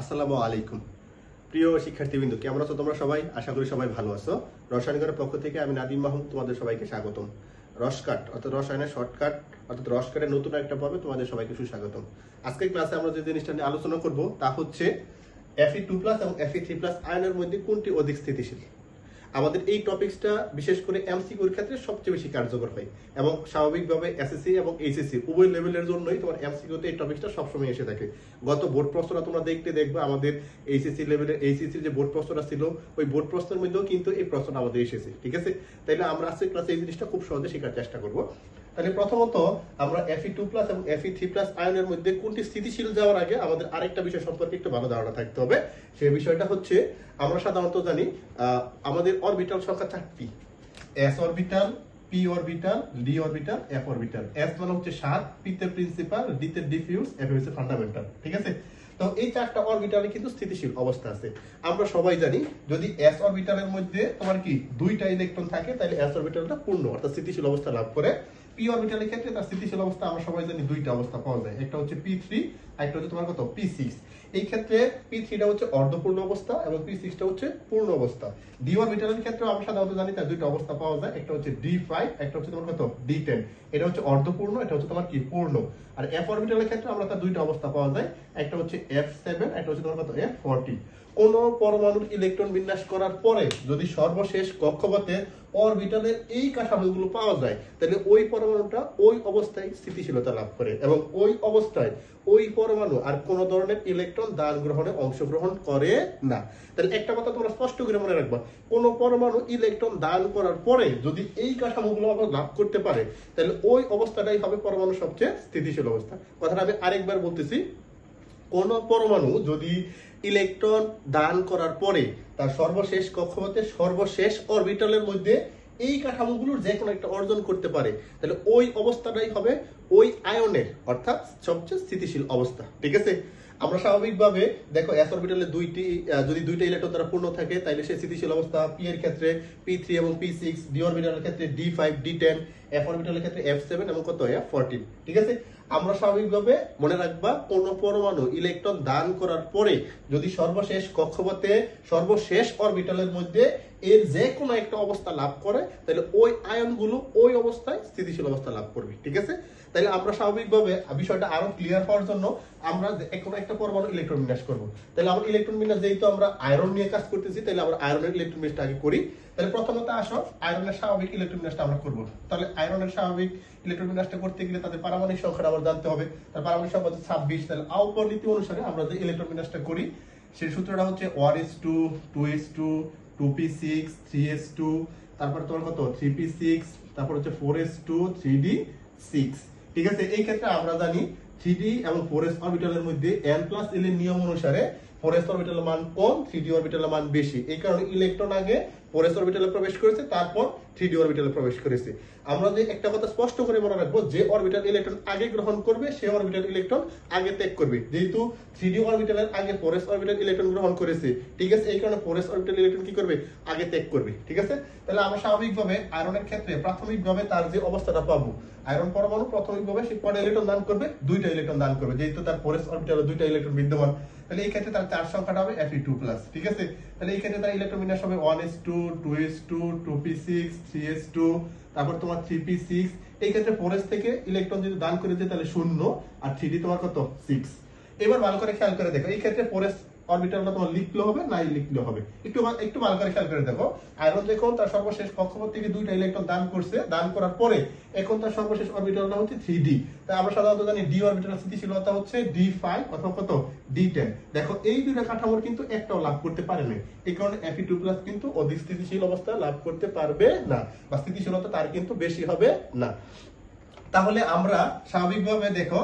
আসসালামু আলাইকুম। প্রিয় শিক্ষার্থীবৃন্দ, কেমন আছো তোমরা সবাই? আশা করি সবাই ভালো আছো। রসায়নগরের পক্ষ থেকে আমি নাদিম মাহমুদ তোমাদের সবাইকে স্বাগতম। রসকাট অর্থাৎ রসায়নের শর্টকাট অর্থাৎ রসকাটের নতুন একটা পর্বে তোমাদের সবাইকে সুস্বাগতম। আজকের ক্লাসে আমরা যে জিনিসটা নিয়ে আলোচনা করব, তা হচ্ছে এফি টু প্লাস এবং এফি থ্রি প্লাস আয়নের মধ্যে কোনটি অধিক স্থিতিশীল? আমাদের এই টপিকসটা বিশেষ করে এমসিকিউর ক্ষেত্রে সবচেয়ে বেশি কার্যকর হয় এবং স্বাভাবিকভাবে এসএসসি এবং এইচএসসি উভয় লেভেলের জন্যই তোমার এমসিকিউতে এই টপিকসটা সবসময় এসে থাকে। গত বোর্ড প্রশ্নটা তোমরা দেখতে দেখবে আমাদের এইচএসসি লেভেলে এইচএসসির যে বোর্ড প্রশ্নটা ছিল, ওই বোর্ড প্রশ্নের মধ্যেও কিন্তু এই প্রশ্নটা আমাদের এসেছে, ঠিক আছে? তাইলে আমরা আজকে ক্লাসে এই জিনিসটা খুব সহজে শেখার চেষ্টা করব। তাহলে প্রথমত আমরা এফি টু প্লাস এবং এফি থ্রি প্লাস আয়নের মধ্যে কোনটি স্থিতিশীল যাওয়ার আগে আমাদের আরেকটা বিষয় সম্পর্কে একটু ভালো ধারণা থাকতে হবে। সেই বিষয়টা হচ্ছে, আমরা সাধারণত জানি আমাদের অরবিটাল সংখ্যা চারটি s orbital p orbital d orbital f orbital s মানে হচ্ছে সাত পি তে প্রিন্সিপাল ডি তে ডিফিউজ এফ হচ্ছে ফান্ডামেন্টাল ঠিক আছে? তো এই চারটা অরবিটালে কিন্তু স্থিতিশীল অবস্থা আছে। আমরা সবাই জানি, যদি এস অরবিটালের মধ্যে তোমার কি দুইটা ইলেকট্রন থাকে, তাহলে এস অরবিটালটা পূর্ণ, অর্থাৎ স্থিতিশীল অবস্থা লাভ করে। পি অরবিটালের ক্ষেত্রে তার স্থিতিশীল অবস্থা আমরা সবাই জানি দুইটা অবস্থা পাওয়া যায়। একটা হচ্ছে পি থ্রি একটা হচ্ছে তোমার কত? পি সিক্স এই ক্ষেত্রে পি থ্রিটা হচ্ছে অর্ধপূর্ণ অবস্থা এবং পি সিক্সটা হচ্ছে পূর্ণ অবস্থা। ডি অরবিটালের ক্ষেত্রে আমরা সাধারণত জানি তার দুইটা অবস্থা পাওয়া যায়। একটা হচ্ছে ডি ফাইভ একটা হচ্ছে তোমার কত? ডি টেন এটা হচ্ছে অর্ধপূর্ণ, এটা হচ্ছে তোমার কি? পূর্ণ। আর এফ অরবিটালের ক্ষেত্রে আমরা তার দুইটা অবস্থা পাওয়া যায়। একটা হচ্ছে এফ সেভেন একটা হচ্ছে তোমার কত? এফ ফোরটি কোন পরমাণুর ইলেকট্রন বিন্যাস করার পরে যদি সর্বশেষ কক্ষপথে অরবিটালের এই কাঠামোগুলো পাওয়া যায়, তাহলে ওই পরমাণুটা ওই অবস্থায় স্থিতিশীলতা লাভ করে এবং ওই অবস্থায় ওই পরমাণু আর কোন ধরনের ইলেকট্রন দান গ্রহণে অংশগ্রহণ করে না। তাহলে একটা কথা তোমরা স্পষ্ট করে মনে রাখবা, কোন পরমাণু ইলেকট্রন দান করার পরে যদি এই কাঠামোগুলো আবার লাভ করতে পারে, তাহলে ওই অবস্থাটাই হবে পরমাণু সবচেয়ে স্থিতিশীল অবস্থা। কথাটা আমি আরেকবার বলতেছি, কোন পরমাণু যদি ইলেকট্রন দান করার পরে তার সর্বশেষ কক্ষপথে সর্বশেষ অরবিটালের মধ্যে এই কাঠামোগুলোর যে কোনো একটা অর্জন করতে পারে। তাহলে ওই অবস্থাটাই হবে ওই আয়নের, অর্থাৎ সবচেয়ে স্থিতিশীল অবস্থা। ঠিক আছে? আমরা স্বাভাবিকভাবে দেখো এস অরবিটালে দুইটি যদি দুইটা ইলেকট্রন দ্বারা পূর্ণ থাকে তাহলে সে স্থিতিশীল অবস্থা পি এর ক্ষেত্রে পি থ্রি এবং পি সিক্স ডি অরবিটালের ক্ষেত্রে d five d ten f অরবিটালের ক্ষেত্রে এফ সেভেন এবং কত? এফ ফোরটিন ঠিক আছে? আমরা স্বাভাবিকভাবে মনে রাখবা, কোন পরমাণু ইলেকট্রন দান করার পরে যদি সর্বশেষ কক্ষপথে, সর্বশেষ অরবিটালের মধ্যে এর যে কোনো একটা অবস্থা লাভ করে, তাহলে ওই আয়নগুলো ওই অবস্থায় স্থিতিশীল অবস্থা লাভ করবে, ঠিক আছে? তাহলে আমরা স্বাভাবিকভাবে বিষয়টা আরও ক্লিয়ার হওয়ার জন্য আমরা কোনো একটা পরমাণু ইলেকট্রন বিন্যাস করব। তাহলে আমরা ইলেকট্রন বিন্যাস যেহেতু আমরা আয়রন নিয়ে কাজ করতেছি, তাহলে আমরা আয়রনের ইলেকট্রন বিন্যাসটা আগে করি। তাহলে প্রথমত আসো আয়রনের স্বাভাবিক ইলেকট্রন বিন্যাসটা আমরা করব। তাহলে আয়রনের স্বাভাবিক ইলেকট্রন বিন্যাসটা করতে গেলে তাদের পারমাণবিক সংখ্যাটা আবার জানতে হবে। তার পারমাণবিক সংখ্যা হচ্ছে ছাব্বিশ, তাহলে আউপর নীতি অনুসারে আমরা যে ইলেকট্রন বিন্যাসটা করি, সেই সূত্রটা হচ্ছে one s two two s two two p six three s two তারপর তোমার কত? থ্রি পি সিক্স তারপর হচ্ছে four s two three d six ঠিক আছে? এই ক্ষেত্রে আমরা জানি থ্রি ডি এবং ফোর এস অরবিটালের মধ্যে এন প্লাস এল এর নিয়ম অনুসারে ফোর এস অরবিটালের মান কম থ্রি ডি অরবিটালের মান বেশি। এই কারণে ইলেকট্রন আগে ফোর এস অরবিটালে প্রবেশ করেছে, তারপর থ্রি ডি অরবিটালে প্রবেশ করেছে। আমরা যে একটা কথা স্পষ্ট করে মনে রাখব, যে অরবিটাল ইলেকট্রন আগে গ্রহণ করবে, সে অরবিটাল ইলেকট্রন আগে ত্যাগ করবে। যেহেতু থ্রি ডি অরবিটালের আগে ফোর এস অরবিটাল ইলেকট্রন গ্রহণ করেছে, ঠিক আছে? এই কারণে ফোর এস অরবিটাল ইলেকট্রন কি করবে? আগে ত্যাগ করবে, ঠিক আছে? তাহলে আমরা স্বাভাবিকভাবে আয়রনের ক্ষেত্রে প্রাথমিকভাবে তার যে অবস্থাটা পাবো, আয়রন পরমাণু প্রাথমিকভাবে সে কয়টা ইলেকট্রন দান করবে? দুইটা ইলেকট্রন দান করবে। যেহেতু তার ফোর এস অরবিটালে দুইটা ইলেকট্রন বিদ্যমান, তাহলে এই ক্ষেত্রে তার চার সংখ্যাটা হবে এফ টু প্লাস ঠিক আছে? তাহলে ক্ষেত্রে তার ইলেকট্রন হবে one s two two s two two p six three s two তারপর তোমার থ্রি পি সিক্স এই ক্ষেত্রে ফোর এস থেকে ইলেকট্রন যদি দান করে দেয় তাহলে শূন্য, আর থ্রি ডি তোমার কত? সিক্স এবার ভালো করে খেয়াল করে দেখো, এই ক্ষেত্রে ফোর এস অরবিটালটা তোমার লিখলে হবে, নাই লিখলে হবে। একটু একটু ভালো করে খেয়াল করে দেখো। আয়রন দেখুন তার সর্বশেষ কক্ষপথ থেকে দুইটা ইলেকট্রন দান করছে। দান করার পরে এখন তার সর্বশেষ অরবিটালটা হচ্ছে থ্রি ডি তাই আমরা সাধারণত জানি ডি স্থিতিশীলতা হচ্ছে ডি ফাইভ অথবা কত? ডি টেন দেখো, এই দুইটা কাঠামোর কিন্তু একটাও লাভ করতে পারে না এই কারণে এফি টু প্লাস কিন্তু অধিক স্থিতিশীল অবস্থা লাভ করতে পারবে না বা স্থিতিশীলতা তার কিন্তু বেশি হবে না। তাহলে আমরা স্বাভাবিকভাবে দেখো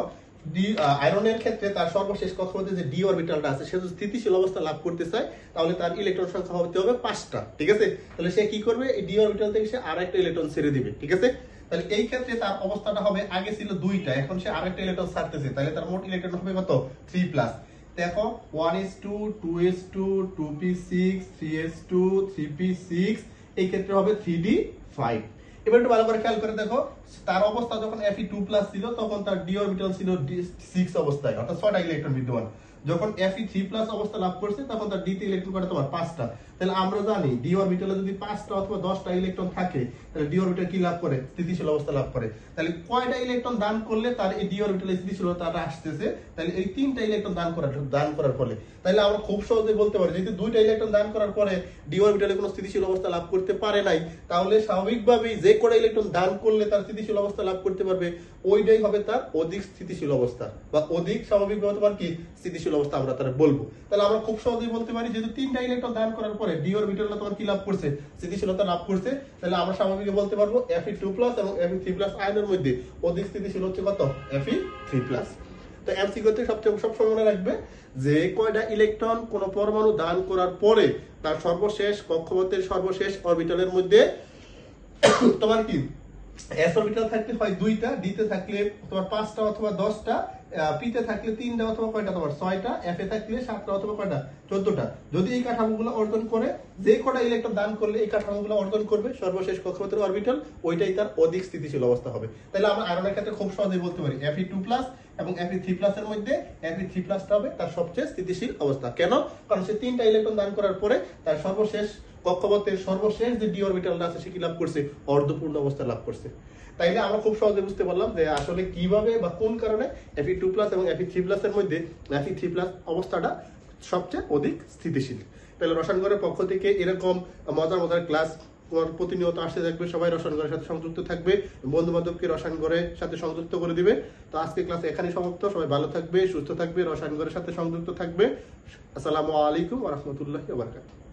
আয়রনের ক্ষেত্রে তার সর্বশেষ যে ডি অরবিটালটা আছে। সে যদি স্থিতিশীল অবস্থা লাভ করতে চায়, তাহলে তার ইলেকট্রন সংখ্যা হতে হবে পাঁচটা, ঠিক আছে? তাহলে সে কি করবে? এই ডি অরবিটাল থেকে সে আর একটা ইলেকট্রন ছেড়ে দিবে, ঠিক আছে? তাহলে এই ক্ষেত্রে তার অবস্থাটা হবে, আগে ছিল দুইটা, এখন সে আরেকটা ইলেকট্রন ছাড়তেছে। তাহলে তার মোট ইলেকট্রন হবে কত? থ্রি প্লাস দেখো one s two two s two two p six three s two three p six এই ক্ষেত্রে হবে থ্রি ডি ফাইভ এবার একটু ভালো করে খেয়াল করে দেখো তার অবস্থা যখন এফি টু প্লাস ছিল, তখন তার ডি অরবিটাল ছিল সিক্স অবস্থায়, অর্থাৎ ছয়টা ইলেকট্রন বিদ্যমান। যখন Fe থ্রি প্লাস অবস্থা লাভ করছে, তখন তার ডিতে ইলেকট্রন কটা তোমার পাঁচটা। তাহলে আমরা জানি ডি অরবিটালে যদি পাঁচটা অথবা দশটা ইলেকট্রন থাকে, তাহলে ডি অরবিটাল কি লাভ করে? স্থিতিশীল অবস্থা লাভ করে। তাহলে কয়টা ইলেকট্রন দান করলে তার এই ডি অরবিটালে স্থিতিশীলতাটা আসতেছে? তাহলে এই তিনটা ইলেকট্রন দান করার দান করার ফলে। তাহলে আমরা খুব সহজে বলতে পারি, যেহেতু দুইটা ইলেকট্রন দান করার পরে ডি অরবিটালে কোনো স্থিতিশীল অবস্থা লাভ করতে পারে নাই, তাহলে স্বাভাবিকভাবেই যে কটা ইলেকট্রন দান করলে তার স্থিতিশীল অবস্থা লাভ করতে পারবে, ওইটাই হবে তার অধিক স্থিতিশীল অবস্থা বা অধিক স্বাভাবিকভাবে তোমার কি? স্থিতিশীল অবস্থা আমরা তারা বলব। তাহলে আমরা খুব সহজেই বলতে পারি, যেহেতু তিনটা ইলেকট্রন দান করার পরে ডি অরবিটালটা তোমার কি লাভ করছে? স্থিতিশীলতা লাভ করছে। তাহলে আমরা স্বাভাবিক বলতে পারব Fe টু প্লাস এবং Fe থ্রি প্লাস আয়নের মধ্যে অধিক স্থিতিশীল হচ্ছে কত? Fe থ্রি প্লাস তো এমসিকিউ তে সবচেয়ে সবসময় মনে রাখবে যে কয়টা ইলেকট্রন কোন পরমাণু দান করার পরে তার সর্বশেষ কক্ষপথের সর্বশেষ অরবিটালের মধ্যে তোমার কি? এস অরবিটাল থাকলে হয় দুইটা ডিতে থাকলে তোমার পাঁচটা অথবা দশটা পিতে থাকলে তিনটা অথবা কয়টা? তোমার ছয়টা এফ এ থাকলে সাতটা অথবা কয়টা? চোদ্দটা। যদি এই কাঠামোগুলো অর্জন করে, যে কটা ইলেকট্রন দান করলে এই কাঠামোগুলো অর্জন করবে, সর্বশেষ কক্ষপথের অরবিটাল ওইটাই তার অধিক স্থিতিশীল অবস্থা হবে। তাহলে আমরা আয়রনের ক্ষেত্রে খুব সহজেই বলতে পারি এফ টু প্লাস এবং এফ থ্রি প্লাস এর মধ্যে এফ থ্রি প্লাসটা হবে তার সবচেয়ে স্থিতিশীল অবস্থা। কেন? কারণ সে তিনটা ইলেকট্রন দান করার পরে তার সর্বশেষ কক্ষপথের সর্বশেষ যে ডি অরবিটালটা আছে, সে কি লাভ করছে? অর্ধপূর্ণ অবস্থা লাভ করছে। তাইলে আমরা খুব সহজে বুঝতে পারলাম যে আসলে কীভাবে বা কোন কারণে এফি টু প্লাস এবং এফি থ্রি প্লাস এর মধ্যে এফি থ্রি প্লাস অবস্থাটা সবচেয়ে অধিক স্থিতিশীল। তাহলে রসায়নগরের পক্ষ থেকে এরকম মজার মজার ক্লাস প্রতিনিয়ত আসতে থাকবে। সবাই রসায়নগরের সাথে সংযুক্ত থাকবে বন্ধু বান্ধবকে রসায়নগরের সাথে সংযুক্ত করে দিবে। তো আজকে ক্লাস এখানে সমাপ্ত। সবাই ভালো থাকবে, সুস্থ থাকবে, রসায়নগরের সাথে সংযুক্ত থাকবে। আসসালামু আলাইকুম রহমতুল্লাহ বারকাত